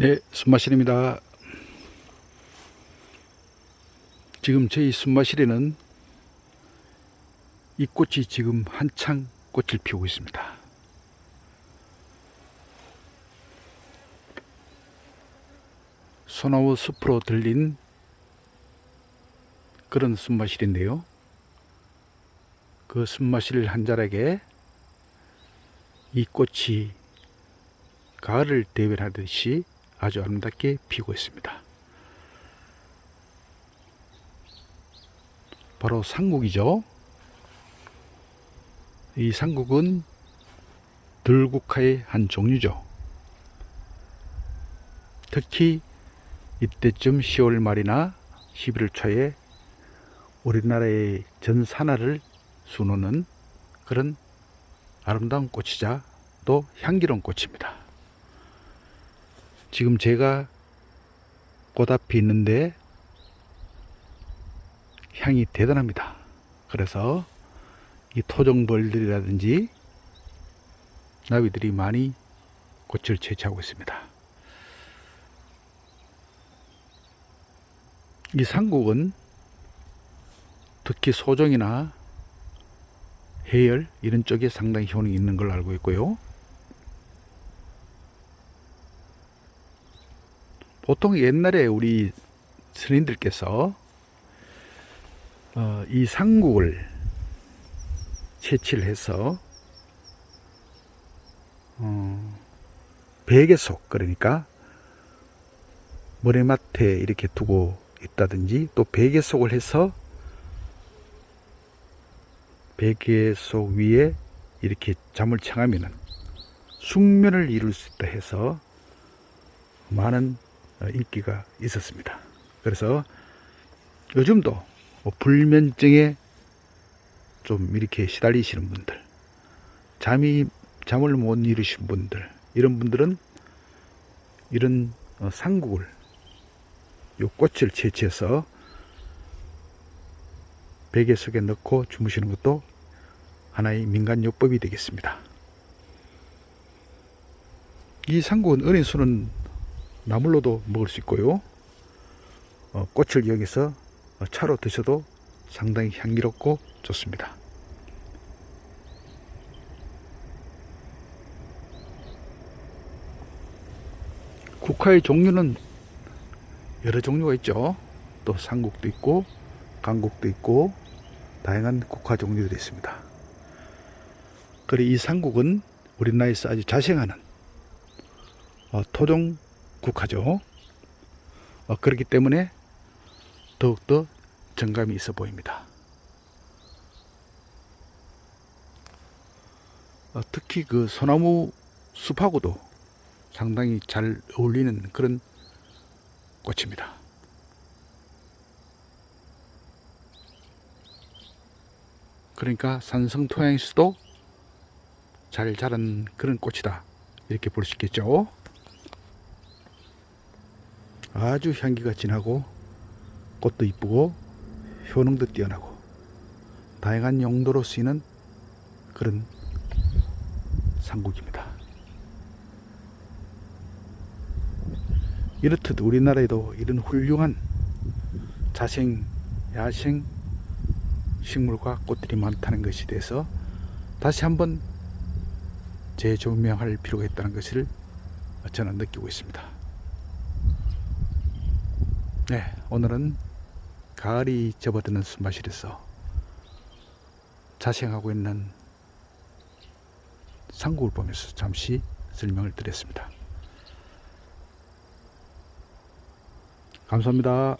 네, 순마실입니다. 지금 저희 순마실에는 이 꽃이 지금 한창 꽃을 피우고 있습니다. 소나무 숲으로 들린 그런 순마실인데요. 그 순마실 한 자락에 이 꽃이 가을을 대변하듯이 아주 아름답게 피고 있습니다. 바로 상국이죠. 이 상국은 들국화의 한 종류죠. 특히 이때쯤 10월 말이나 11월 초에 우리나라의 전 산하를 수놓는 그런 아름다운 꽃이자 또 향기로운 꽃입니다. 지금 제가 꽃 앞에 있는데 향이 대단합니다. 그래서 이 토종벌들이라든지 나비들이 많이 꽃을 채취하고 있습니다. 이 상국은 특히 소종이나 해열 이런 쪽에 상당히 효능이 있는 걸로 알고 있고요. 보통 옛날에 우리 스님들께서 어, 이 상국을 채취를 해서 어, 베개 속 그러니까 머리맡에 이렇게 두고 있다든지 또 베개 속을 해서 베개 속 위에 이렇게 잠을 청하면은 숙면을 이룰 수 있다 해서 많은 어, 인기가 있었습니다. 그래서 요즘도 뭐 불면증에 좀 이렇게 시달리시는 분들, 잠이 잠을 못 이루신 분들, 이런 분들은 이런 어, 상국을 요 꽃을 채취해서 베개 속에 넣고 주무시는 것도 하나의 민간요법이 되겠습니다. 이 상국은 어린 수는 나물로도 먹을 수 있고요. 어, 꽃을 이용해서 어, 차로 드셔도 상당히 향기롭고 좋습니다. 국화의 종류는 여러 종류가 있죠. 또 상국도 있고 강국도 있고 다양한 국화 종류들이 있습니다. 그리고 이 상국은 우리나라에서 아주 자생하는 어, 토종 국화죠. 어, 그렇기 때문에 더욱더 정감이 있어 보입니다. 어, 특히 그 소나무 숲하고도 상당히 잘 어울리는 그런 꽃입니다. 그러니까 산성 토양에서도 잘 자란 그런 꽃이다. 이렇게 볼 수 있겠죠. 아주 향기가 진하고 꽃도 이쁘고 효능도 뛰어나고 다양한 용도로 쓰이는 그런 상국입니다. 이렇듯 우리나라에도 이런 훌륭한 자생, 야생 식물과 꽃들이 많다는 것에 대해서 다시 한번 재조명할 필요가 있다는 것을 저는 느끼고 있습니다. 네, 오늘은 가을이 접어드는 숨마실에서 자생하고 있는 상국을 보면서 잠시 설명을 드렸습니다. 감사합니다.